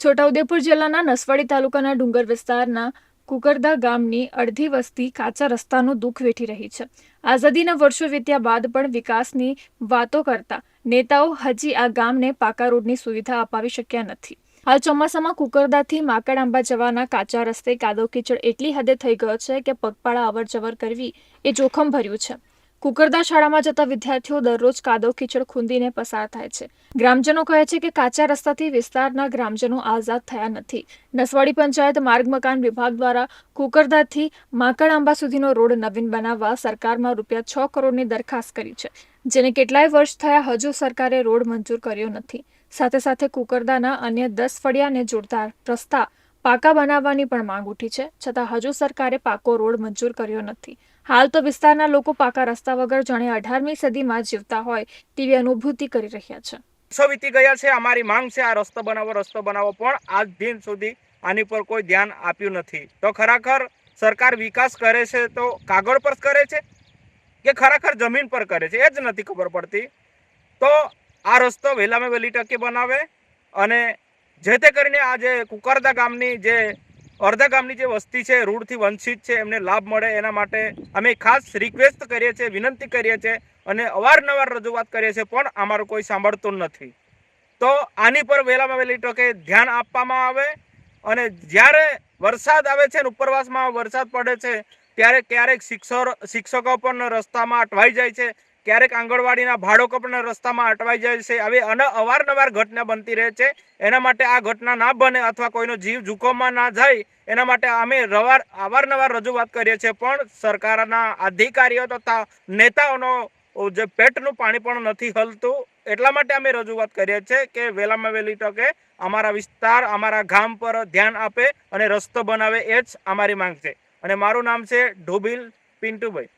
છોટાઉદેપુર જિલ્લાના નસવાડી તાલુકાના ડુંગર વિસ્તારના કુકરદા ગામની અડધી વસ્તી કાચા રસ્તાનું દુઃખ વેઠી રહી છે. આઝાદીના વર્ષો વીત્યા બાદ પણ વિકાસની વાતો કરતા નેતાઓ હજી આ ગામને પાકા રોડની સુવિધા અપાવી શક્યા નથી. હાલ ચોમાસામાં કુકરદાથી માકડ જવાના કાચા રસ્તે કાદવ કીચડ એટલી હદે થઈ ગયો છે કે પગપાળા અવર જવર કરવી એ જોખમ ભર્યું છે. કુકરદા શાળામાં જતા વિદ્યાર્થીઓ દરરોજ કાદવ, કીચડ ખૂંદીને પસાર થાય છે. ગ્રામજનો કહે છે કે કાચા રસ્તાથી વિસ્તારના ગ્રામજનો આઝાદ થયા નથી. નસવાડી પંચાયત માર્ગ મકાન વિભાગ દ્વારા કુકરદાથી માકડ આંબા સુધીનો રોડ નવીન બનાવવા સરકારમાં રૂપિયા છ કરોડની દરખાસ્ત કરી છે. જેને કેટલાય વર્ષ થયા હજુ સરકારે રોડ મંજૂર કર્યો નથી. સાથે સાથે કુકરદાના અન્ય દસ ફળિયાને જોડતા રસ્તા પાકા બનાવવાની પણ માંગ ઉઠી છે. છતાં હજુ સરકારે પાકો રોડ મંજૂર કર્યો નથી. હાલ તો વિસ્તારના લોકો પાકા રસ્તા વગર જાણે અઢારમી સદીમાં જીવતા હોય તેવી અનુભૂતિ કરી રહ્યા છે. વર્ષો વીતી ગયા છે. અમારી માંગ છે આ રસ્તો બનાવો રસ્તો બનાવો, પણ આજ દિન સુધી આની પર કોઈ ધ્યાન આપ્યું નથી. તો ખરેખર સરકાર વિકાસ કરે છે તો કાગળ પર કરે છે કે ખરેખર જમીન પર કરે છે? એ જ નથી ખબર પડતી. તો આ રસ્તો વહેલામાં વહેલી ટકે બનાવે અને જે તે કરીને આ જે કુકરદા ગામની જે અડધા ગામની જે વસ્તી છે, રૂડથી વંચિત છે, એમને લાભ મળે એના માટે અમે ખાસ રિક્વેસ્ટ કરીએ છીએ, વિનંતી કરીએ છીએ અને અવારનવાર રજૂઆત કરીએ છીએ, પણ અમારું કોઈ સાંભળતું નથી. તો આની પર વહેલામાં વહેલી ટકે ધ્યાન આપવામાં આવે અને જ્યારે વરસાદ આવે છે ને ઉપરવાસમાં વરસાદ પડે છે, ત્યારે ક્યારેક શિક્ષર શિક્ષકો પણ રસ્તામાં અટવાઈ જાય છે ક્યારેક આંગણવાડીના બાળકો પણ રસ્તામાં અટવાઈ જાય છે. આવી અન અવારનવાર ઘટના બનતી રહે છે. એના માટે આ ઘટના ના બને અથવા કોઈનો જીવ જોખમમાં ના જાય, એના માટે અમે રવાર, અવારનવાર રજૂઆત કરીએ છીએ. પણ સરકારના અધિકારીઓ તથા નેતાઓનો જે પેટનું પાણી પણ નથી હલતું. એટલા માટે અમે રજૂઆત કરીએ છીએ કે વહેલામાં વહેલી તકે અમારા વિસ્તાર, અમારા ગામ પર ધ્યાન આપે અને રસ્તો બનાવે એ જ અમારી માંગ છે. અને મારું નામ છે ઢોબીલ પિન્ટુભાઈ.